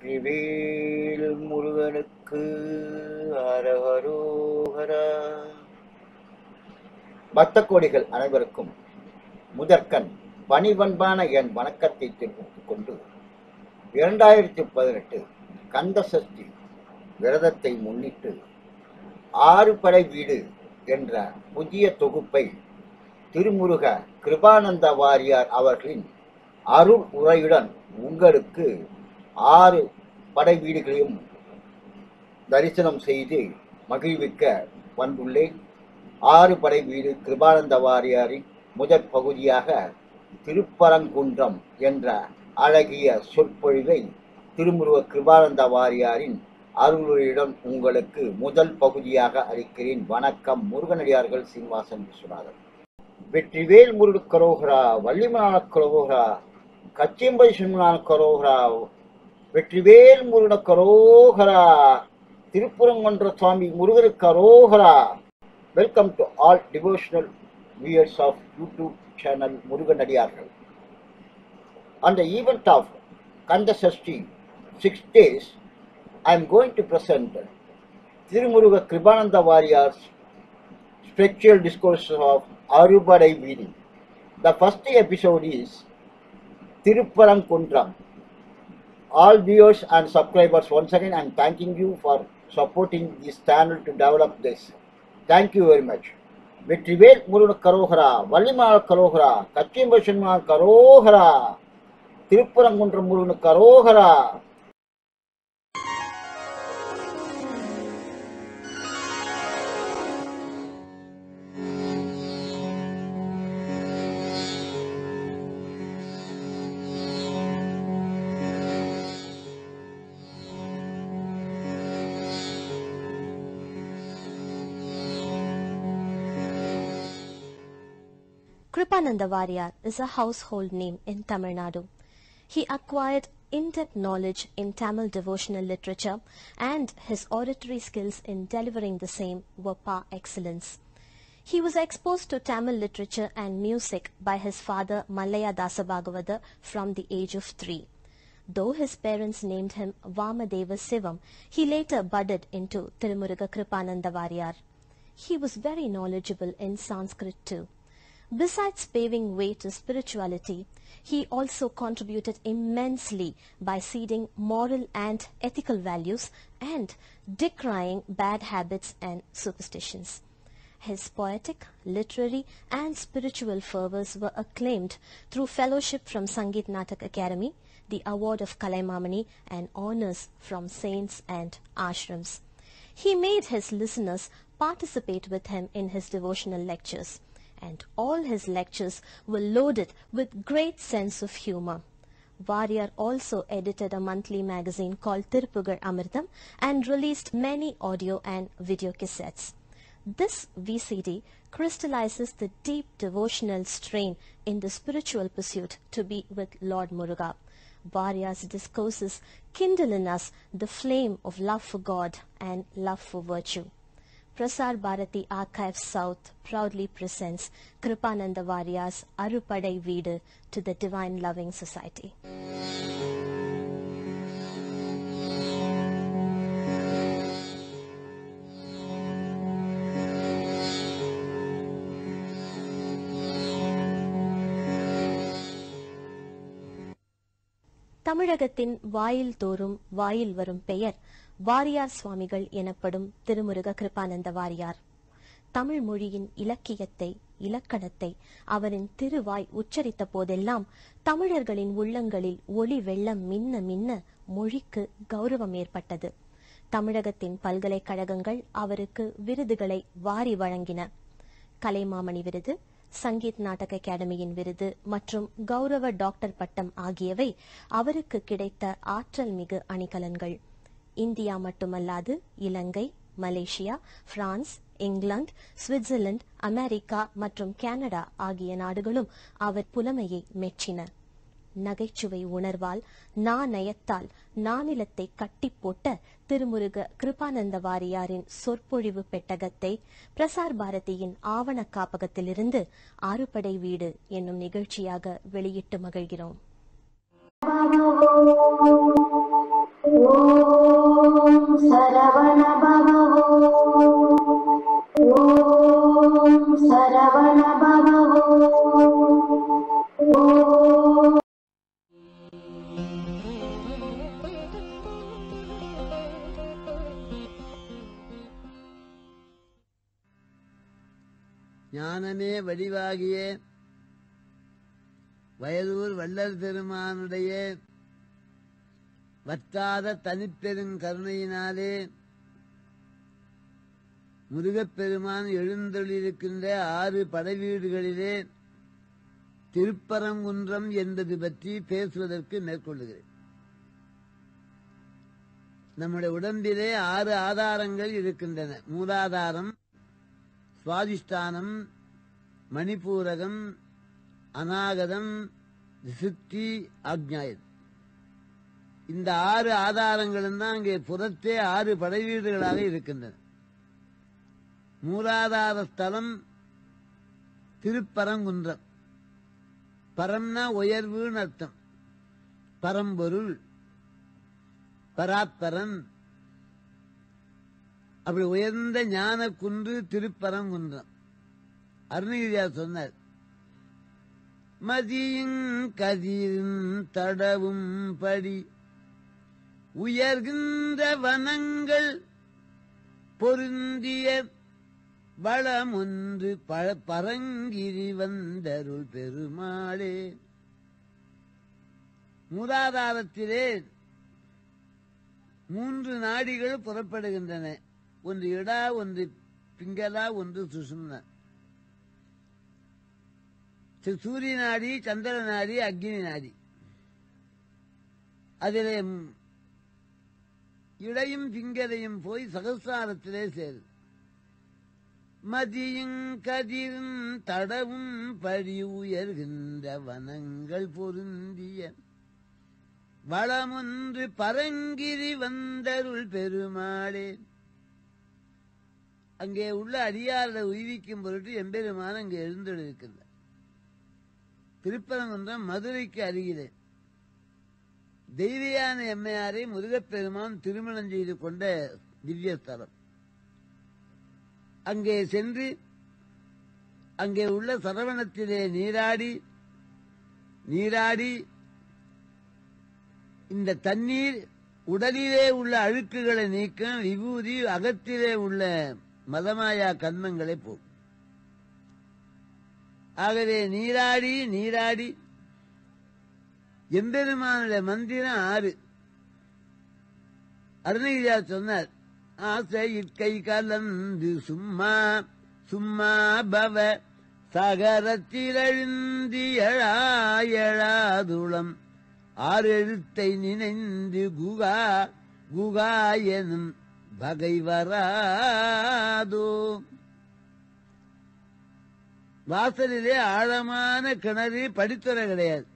வெற்றிவேல் முருகனுக்கு அரஹரோஹரா பக்த கோடிகள் அனைவருக்கும் முதற்கண் பணிவன்பான என் வணக்கத்தை தெரிவித்துக் கொண்டு இரண்டாயிரத்தி பதினெட்டு கந்த சஷ்டி விரதத்தை முன்னிட்டு ஆறு படை வீடு என்ற புதிய தொகுப்பை திருமுருக கிருபானந்த வாரியார் அவர்களின் அருள் உரையுடன் உங்களுக்கு ஆறு படை வீடுகளையும் தரிசனம் செய்து மகிழ்விக்க வந்துள்ளேன். ஆறு படை வீடு கிருபானந்த வாரியாரின் முதற் பகுதியாக திருப்பரங்குன்றம் என்ற அழகிய சொற்பொழிவை திருமுருக கிருபானந்த வாரியாரின் அருளுடன் உங்களுக்கு முதல் பகுதியாக அளிக்கிறேன். வணக்கம் முருகனடியார்கள் சீனிவாசன் விஸ்வநாதன். வெற்றிவேல் முருடு கரோகரா வள்ளிமலான கரோகரா கச்சிம்பை சிம்மனான கரோகரா வெற்றிவேல் முருட கரோகரா திருப்புறங்கொன்ற சுவாமி முருகருக்கு கரோகரா welcome to all devotional viewers of YouTube channel Murugan அடியார்கள் On the event of Kanda Sashti, six days, I am going to present Tirumuruga Kribananda Warriors spiritual discourses of Arubadai Vidi. The first episode is Tiruparankundram. All viewers and subscribers, once again, I am thanking you for supporting this channel to develop this. Thank you very much. Vetrivel முருகன கரோகரா வள்ளிமால் கரோகரா கச்சியம்ப சின்மால் கரோகரா Thiruparankundram முருகன கரோகரா Kripananda Varyar is a household name in Tamil Nadu. He acquired in-depth knowledge in Tamil devotional literature and his oratory skills in delivering the same were par excellence. He was exposed to Tamil literature and music by his father Malaya Dasabhagavada from the age of three. Though his parents named him Vamadeva Sivam, he later budded into Tirumuruga Kripananda Varyar. He was very knowledgeable in Sanskrit too. Besides paving way to spirituality, he also contributed immensely by seeding moral and ethical values and decrying bad habits and superstitions. His poetic, literary, and spiritual fervors were acclaimed through fellowship from Sangeet Natak Academy, the award of Kalaimamani, and honors from saints and ashrams. He made his listeners participate with him in his devotional lectures and all his lectures were loaded with great sense of humor. Varyar also edited a monthly magazine called Tirupugar Amritam and released many audio and video cassettes. This VCD crystallizes the deep devotional strain in the spiritual pursuit to be with Lord Muruga. Varyar's discourses kindle in us the flame of love for God and love for virtue. Prasar Bharati Archives South proudly presents Kripananda Varyar's Arupadai Veedu to the Divine Loving Society. தமிழகத்தின் வாயில் தோறும் வாயில் வரும் பெயர் வாரியார் சுவாமிகள் எனப்படும் திருமுருக கிருபானந்த வாரியார். தமிழ் மொழியின் இலக்கியத்தை இலக்கணத்தை அவரின் திருவாய் உச்சரித்த போதெல்லாம் தமிழர்களின் உள்ளங்களில் ஒளி வெள்ளம் மின்ன மின்ன மொழிக்கு கௌரவம் ஏற்பட்டது. தமிழகத்தின் பல்கலைக்கழகங்கள் அவருக்கு விருதுகளை வாரி வழங்கின. கலைமாமணி விருது சங்கீத் நாடக அகாடமியின் விருது மற்றும் கௌரவ டாக்டர் பட்டம் ஆகியவை அவருக்கு கிடைத்த ஆற்றல் மிகு அணிகலன்கள். இந்தியா மட்டுமல்லாது Ilangai Malaysia France England Switzerland America மற்றும் கனடா ஆகிய நாடுகளும் அவர் புலமையை மெச்சின. நகைச்சுவை உணர்வால் நாணயத்தால் நானிலத்தை கட்டி போட்ட திருமுருக கிருபானந்த வாரியாரின் சொற்பொழிவு பெட்டகத்தை பிரசார் பாரதியின் ஆவண காப்பகத்திலிருந்து ஆறுபடை வீடு என்னும் நிகழ்ச்சியாக வெளியிட்டு மகிழ்கிறோம். ஓம் சரவண பவோ ஞானமே வடிவாகிய வயலூர் வள்ளல் பெருமானுடைய வற்றாத தனிப்பெருங் கருணையினாலே முருகப்பெருமான் எழுந்தொழிருக்கின்ற ஆறு படைவீடுகளிலே திருப்பரங்குன்றம் என்பது பற்றி பேசுவதற்கு மேற்கொள்ளுகிறேன். நம்முடைய உடம்பிலே ஆறு ஆதாரங்கள் இருக்கின்றன. மூலாதாரம் சுவாதிஷ்டானம் மணிப்பூரகம் அநாகதம் சித்தி ஆக்ஞாயத். இந்த ஆறு ஆதாரங்களும் தான் அங்கே புறத்தே ஆறு படைவீடுகளாக இருக்கின்றன. மூலாதார ஸ்தலம் திருப்பரங்குன்றம். பரம்னா உயர்வுன்னு அர்த்தம். பரம்பொருள் பராத்பரன் அப்படி உயர்ந்த ஞான குன்று திருப்பரங்குன்றம். அருணகிரியார் சொன்னார் மதியும் கதிரும் தடவும் படி உயர்கின்ற வனங்கள் பொருந்திய வளம் பரங்கிரி வந்தருள் பெருமாளே. மூலாதாரத்திலே மூன்று நாடிகள் புறப்படுகின்றன. ஒன்று இடா ஒன்று பிங்கலா ஒன்று சுசும்னா சு- சூரிய நாடி சந்திர நாடி அக்னி நாடி அதிலே இடையும் பிங்கலையும் போய் சகசாரத்திலே சேருது மதியும் கதிரும் தடவும் படி உயர்கின்ற வனங்கள் பொருந்திய வளமொன்று பரங்கிரி வந்தருள் பெருமாளே அங்கே உள்ள அடியாரை உய்விக்கும் பொருட்டு எம்பெருமான் அங்கே எழுந்தெழுக்கின்றார் திருப்பரங்குன்றம் மதுரைக்கு அருகிலே. தெய்வியான எம்மையாரை முருகப்பெருமான் திருமணம் செய்து கொண்ட திவ்ய ஸ்தலம் அங்கே சென்று அங்கே உள்ள சரவணத்திலே நீராடி நீராடி இந்த தண்ணீர் உடலிலே உள்ள அழுக்குகளை நீக்கும் விபூதி அகத்திலே உள்ள மதமாயா கர்மங்களை போகும் ஆகவே நீராடி நீராடி எம்பெருமானுடைய மந்திரம் ஆறு. அருணகிரியார் சொன்னார் ஆசை இற்கை கலந்து சும்மா சும்மா பவ சகரத்திலழுந்தி எழாயழாதுளம் ஆறு எழுத்தை நினைந்து குகா குகா எனும் வகை வராதோ. வாசலிலே ஆழமான கிணறு படித்துறை கிடையாது.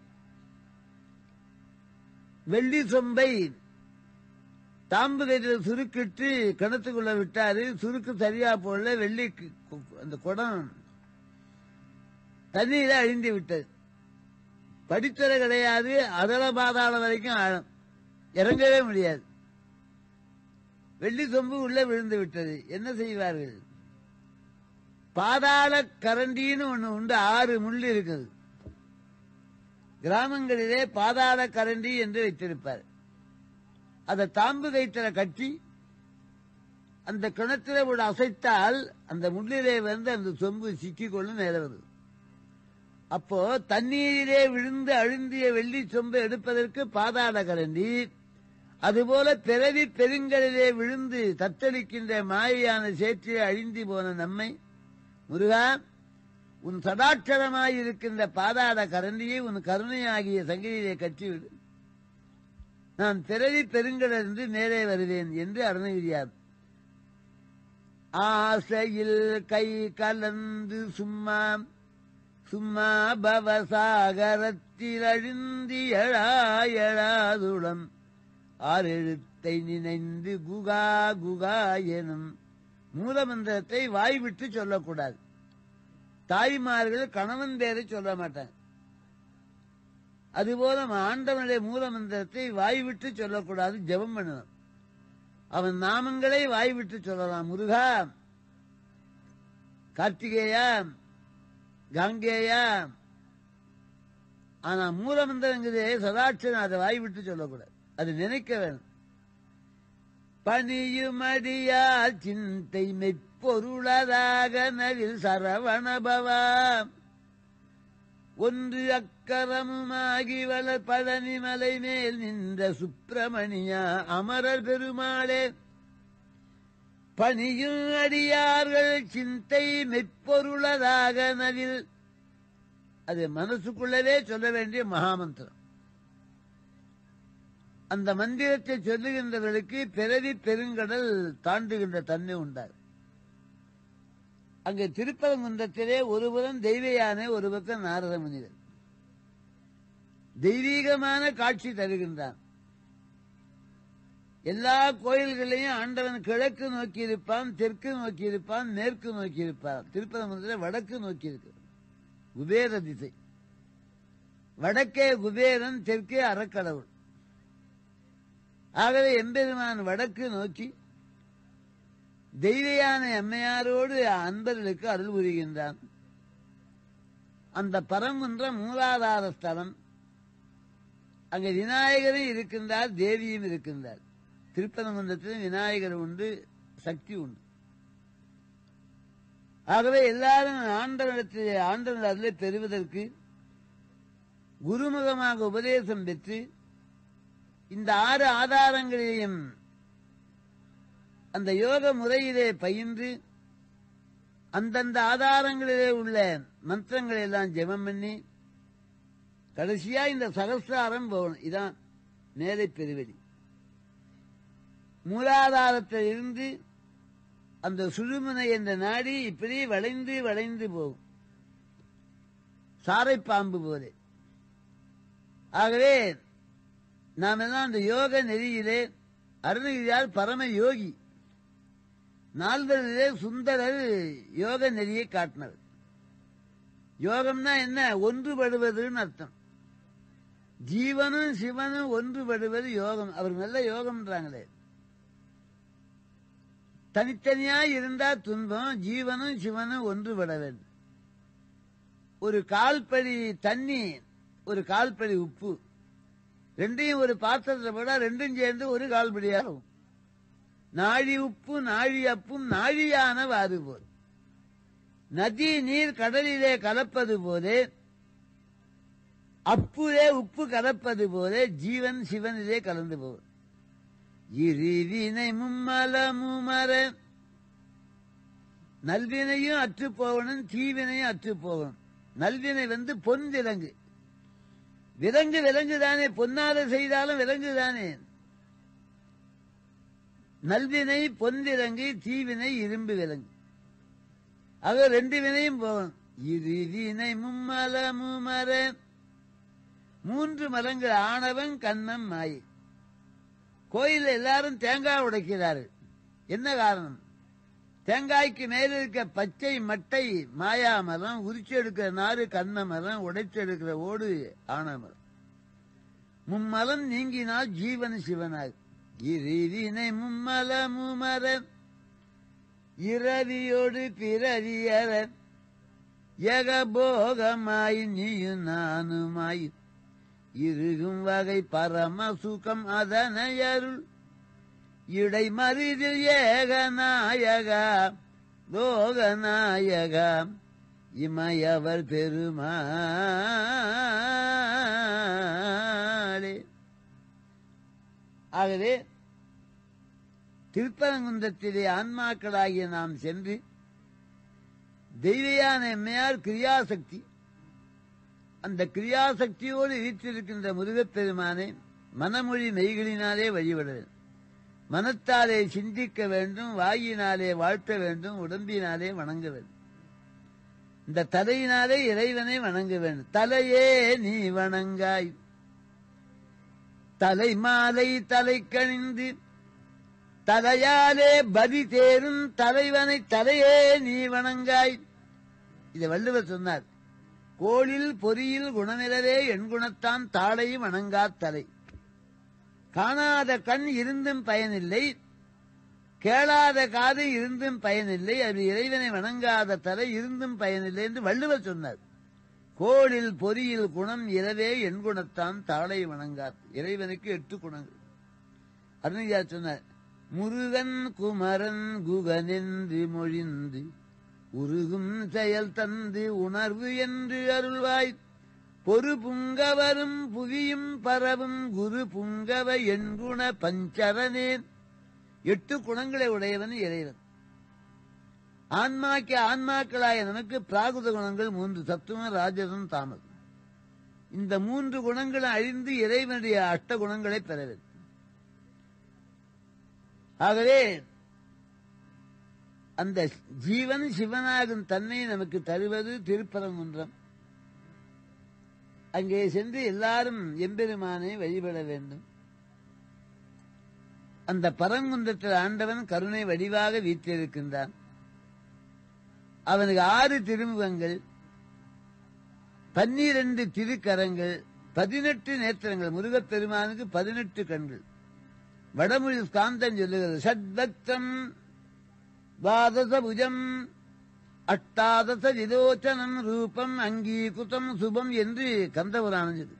வெள்ளி சொம்பை தாம்பு கையில் சுருக்கிட்டு கிணத்துக்குள்ள விட்டாரு. சுருக்கு சரியா போடல. வெள்ளி அந்த குடம் தண்ணீர அழிந்து விட்டது. படித்தரை கிடையாது. அதல பாதாளம் வரைக்கும் ஆழம். இறங்கவே முடியாது. வெள்ளி சொம்பு உள்ள விழுந்து விட்டது. என்ன செய்வார்கள்? பாதாள கரண்டின்னு ஒன்று உண்டு ஆறு முள் இருக்குது. கிராமங்களிலே பாதாள கரண்டி என்று வைத்திருப்பார். அதை தாம்பு கைத்தல கட்டி அந்த கிணத்துல ஒரு அசைத்தால் அந்த முள்ளிலே வந்து அந்த சொம்பு சிக்கிக்கொள்ளும் மேல வருது அப்போ தண்ணீரிலே விழுந்து அழுந்திய வெள்ளி சொம்பு எடுப்பதற்கு பாதாள கரண்டி அதுபோல பிறவி பெருங்கலிலே விழுந்து தத்தளிக்கின்ற மாயான சேற்றிலே அழிந்து போன நம்மை முருகா உன் சதாட்சரமாயிருக்கின்ற பாதாத கரண்டியை உன் கருணையாகிய சங்கிலிலே கட்டிவிடு. நான் பிறவி பெருங்கலிருந்து நேரே வருவேன் என்று அருணகிரியார். ஆசையில் கை கலந்து சும்மா சும்மா பவசாகரத்தில் அழுந்தி எழாயழாதுளம் ஆறெழுத்தை நினைந்து குகா குகா எனும் மூலமந்திரத்தை வாய் விட்டு சொல்லக்கூடாது. தாய்மார்கள் கணவன் பேரை சொல்ல மாட்டாங்க அதுபோல ஆண்டவனுடைய மூலமந்திரத்தை வாய் விட்டு சொல்லக்கூடாது ஜெபம் பண்ணணும் அவன் நாமங்களை வாய் விட்டு சொல்லலாம். முருகா கார்த்திகேயா காங்கேயா. ஆனா மூலமந்திரங்கிறதே சதாட்சரம் அதை வாய் விட்டு சொல்லக்கூடாது. அது நினைக்க வேணும் பனியுமடியா சிந்தை மெப்பொருளதாக மெய்ப்பொருளதாக நவில் சரவணபவாம். ஒன்று அக்கரமுமாகி வளர் பழனி மலை மேல் நின்ற சுப்பிரமணியா அமரர் பெருமாளே. பணியும் அடியார்கள் சிந்தை மெய்ப்பொருளதாக நவில். அது மனசுக்குள்ளவே சொல்ல வேண்டிய மகாமந்திரம். அந்த மந்திரத்தை சொல்லுகின்றவர்களுக்கு பிறவி பெருங்கடல் தாண்டுகின்ற தன்மை உண்டார். அங்கே திருப்பரங்குன்றத்திலே ஒருபுறம் தெய்வ யானை ஒரு பக்கம் நாரத முனிவர் தெய்வீகமான காட்சி தருகின்றான் எல்லா கோயில்களையும் ஆண்டவன் கிழக்கு நோக்கி இருப்பான் தெற்கு நோக்கி இருப்பான் மேற்கு நோக்கி இருப்பான் திருப்பரங்குன்றத்தில் வடக்கு நோக்கி இருக்கு குபேர திசை. வடக்கே குபேரன் தெற்கே அறக்கடவுள். ஆகவே எம்பெருமான் வடக்கு நோக்கி தெய்வயான அம்மையாரோடு அன்பர்களுக்கு அருள் புரிகின்றான். அந்த பரங்குன்ற மூலாதார ஸ்தலம் அங்கே விநாயகரும் இருக்கின்றார் தேவியும் இருக்கின்றார். திருப்பரங்குன்றத்திலும் விநாயகர் உண்டு சக்தி உண்டு. ஆகவே எல்லாரும் ஆண்டவனத்தில் ஆண்டவன் அருளை பெறுவதற்கு குருமுகமாக உபதேசம் பெற்று இந்த ஆறு ஆதாரங்களையும் அந்த யோக முறையிலே பயின்று அந்தந்த ஆதாரங்களிலே உள்ள மந்திரங்களை எல்லாம் ஜெபம் பண்ணி கடைசியா இந்த சகசிராரம் போகணும். இதான் மேலை பெருவெளி மூலாதாரத்தில் இருந்து அந்த சுழுமுனை என்ற நாடி இப்படி வளைந்து வளைந்து போகும். சாரை பாம்பு போலே. ஆகவே நாம் எல்லாம் அந்த யோக நெறியிலே அருணகிரியார் பரம யோகி. நால்வரிலே சுந்தரர் யோக நெறியை காட்டினர். யோகம்னா என்ன? ஒன்றுபடுவதுன்னு அர்த்தம். ஜீவனும் சிவனும் ஒன்றுபடுவது யோகம். அவர் நல்ல யோகம்ன்றாங்களே. தனித்தனியா இருந்தா துன்பம் ஜீவனும் சிவனும் ஒன்றுபட வேண்டும். ஒரு கால்படி தண்ணி ஒரு கால்படி உப்பு. ரெண்டையும் ஒரு பாத்திரத்தில் போட ரெண்டும் சேர்ந்து ஒரு கால்படியாகும் நாழி உப்பு நாழி அப்பும் நாழியான வாறு போல். நதி நீர் கடலிலே கலப்பது போலே அப்புலே உப்பு கலப்பது போலே ஜீவன் சிவனிலே கலந்து போகும் இருவினை மும்மலமுமர நல்வினையும் அற்று போகணும் தீவினையும் அற்று போகணும் நல்வினை வந்து பொன் விலங்கு விலங்குதானே விலங்கு பொன்னால செய்தாலும் விலங்குதானே? நல்வினை பொன் விலங்கு தீவினை இரும்பு விலங்கு. ஆக ரெண்டு வினையும் போகணும் இரு வினை மும்மல முமர மூன்று மரங்கள் ஆணவன் கண்ணம் மாயை. கோயில் எல்லாரும் தேங்காய் உடைக்கிறார்கள். என்ன காரணம்? தேங்காய்க்கு மேல இருக்க பச்சை மட்டை மாயா மரம் உரிச்சு எடுக்கிற நாறு கண்ண மரம் உடைச்சு எடுக்கிற ஓடு ஆன மரம் மும்மலம் நீங்கினால் ஜீவன் சிவனாக இருவினை மும்மல முமர இரவியோடு பிறவியற ஏகபோகமாய் நீயும் நானுமாய். இருகும் வகை பரம சுகம் அதனை அருள். இடைமறிதில் ஏகநாயகா லோகநாயகா இமையவர் பெருமாளே. ஆகவே திருப்பரங்குன்றத்திலே ஆன்மாக்களாகிய நாம் சென்று தெய்வயான எம்மையார் கிரியாசக்தி அந்த கிரியாசக்தியோடு வீற்றிருக்கின்ற முருகப்பெருமானை மனமொழி மெய்களினாலே வழிபட மனத்தாலே சிந்திக்க வேண்டும் வாயினாலே வாழ்த்த வேண்டும் உடம்பினாலே வணங்க வேண்டும். இந்த தலையினாலே இறைவனை வணங்க வேண்டும். தலையே நீ வணங்காய். தலை மாலை தலை கணிந்து தலையாலே பதி தேரும் தலைவனை தலையே நீ வணங்காய். இதை வள்ளுவர் சொன்னார். கோளில் பொறியில் குணமிலவே என் குணத்தான் தாளை வணங்கா தலை. காணாத கண் இருந்தும் பயனில்லை கேளாத காது இருந்தும் பயனில்லை அது இறைவனை வணங்காத தலை இருந்தும் பயனில்லை என்று வள்ளுவர் சொன்னார். கோளில் பொறியில் குணம் இரவே என் குணத்தான் தாளை வணங்கார். இறைவனுக்கு எட்டு குணங்கள். அருணையா சொன்னார் முருகன் குமரன் குகனென்று மொழிந்து உருகும் செயல் தந்து உணர்வு என்று அருள்வாய். பொறு புங்கவரும் புவியும் பரவும் குரு புங்கவ எண்குண பஞ்சரனேன் எட்டு குணங்களை உடையவன் இறைவன். ஆன்மாக்கு ஆன்மாக்களாய நமக்கு பிராகுத குணங்கள் மூன்று சத்துவம் ராஜதம் தாமதம். இந்த மூன்று குணங்களும் அழிந்து இறைவனுடைய அஷ்ட குணங்களை பெற வேண்டும் ஆகவே அந்த ஜீவன் சிவனாகும் தன்னை நமக்கு தருவது திருப்பரங்குன்றம். அங்கே சென்று எல்லாரும் எம்பெருமானை வழிபட வேண்டும். அந்த பரங்குன்றத்தில் ஆண்டவன் கருணை வடிவாக வீற்றிருக்கின்றான். அவனுக்கு ஆறு திருமுகங்கள் பன்னிரண்டு திருக்கரங்கள் பதினெட்டு நேத்திரங்கள். முருகப்பெருமானுக்கு பதினெட்டு கண்கள். வடமொழி காந்தன் சொல்லுகிறது. சத்பக்தம் துவாதசபுஜம் அட்டாதச விதோச்சனன் ரூபம் அங்கீகுதம் சுபம் என்று கந்தபுராணஞ்சது.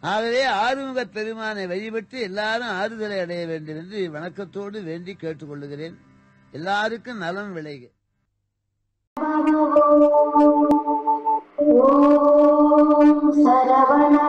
ஆகவே ஆறுமுக பெருமானை வழிபட்டு எல்லாரும் ஆறுதலை அடைய வேண்டும் என்று வணக்கத்தோடு வேண்டி கேட்டுக் கேட்டுக்கொள்ளுகிறேன். எல்லாருக்கும் நலம் விளைக. ஓம் சரவண